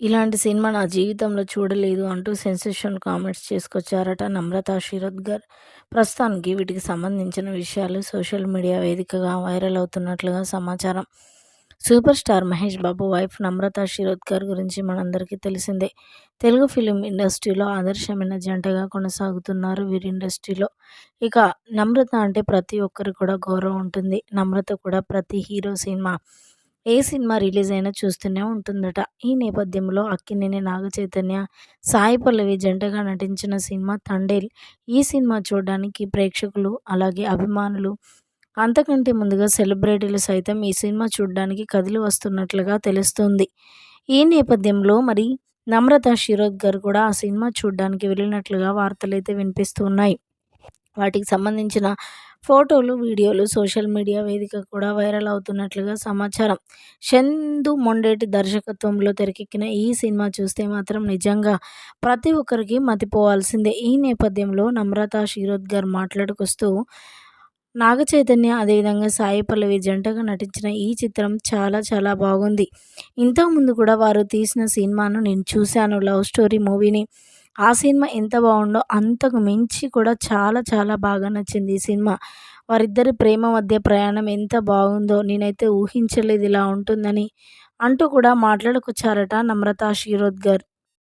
ఇలాంటి సినిమా నా జీవితంలో చూడలేదు అంటూ సెన్సేషన్ కామెంట్స్ చేసుకొచ్చారట నమ్రత శిరోద్కర్. ప్రస్తుతానికి వీటికి సంబంధించిన విషయాలు సోషల్ మీడియా వేదికగా వైరల్ అవుతున్నట్లుగా సమాచారం. Super star Mahesh Babu wife Namrata Shirodkar గురించి మనందరికీ తెలిసిందే. తెలుగు ఫిలిం ఇండస్ట్రీలో ఆదర్శమైన జంటగా కొనసాగుతున్నారు వీరి ఇండస్ట్రీలో. ఇక నమ్రత అంటే ప్రతి ఒక్కరికి కూడా గౌరవం ఉంటుంది. నమ్రత కూడా ప్రతి హీరో సినిమా ఏ సినిమా రిలీజ్ అయినా చూస్తూనే ఉంటుందట. ఈ నేపథ్యంలో అక్కినేని నాగచైతన్య, సాయి పల్లవి జంటగా నటించిన సినిమా 'తండేల్'. ఈ సినిమా చూడడానికి ప్రేక్షకులు, అలాగే అభిమానులు, అంతకంటే ముందుగా సెలబ్రిటీలు సైతం ఈ సినిమా చూడడానికి కదిలి వస్తున్నట్లుగా తెలుస్తుంది ఈ నేపథ్యంలో మరి నమ్రత శిరోద్కర్ కూడా ఆ సినిమా చూడడానికి వెళ్ళినట్లుగా వార్తలైతే వినిపిస్తూ ఉన్నాయి. వాటికి సంబంధించిన ఫోటోలు, వీడియోలు సోషల్ మీడియా వేదిక కూడా వైరల్ అవుతున్నట్లుగా సమాచారం. చందు మొండేటి దర్శకత్వంలో తెరకెక్కిన ఈ సినిమా చూస్తే మాత్రం నిజంగా ప్రతి ఒక్కరికి మతిపోవాల్సిందే. ఈ నేపథ్యంలో నమ్రత గారు మాట్లాడుకొస్తూ నాగచైతన్య, అదేవిధంగా సాయి పల్లవి జంటగా నటించిన ఈ చిత్రం చాలా చాలా బాగుంది. ఇంతకుముందు కూడా వారు తీసిన సినిమాను నేను చూశాను లవ్ స్టోరీ మూవీని. ఆ సినిమా ఎంత బాగుందో అంతకు మించి కూడా చాలా చాలా బాగా నచ్చింది ఈ సినిమా. వారిద్దరి ప్రేమ మధ్య ప్రయాణం ఎంత బాగుందో నేనైతే ఊహించలేదు ఇలా ఉంటుందని అంటూ కూడా మాట్లాడుకొచ్చారట నమ్రత శిరోద్కర్.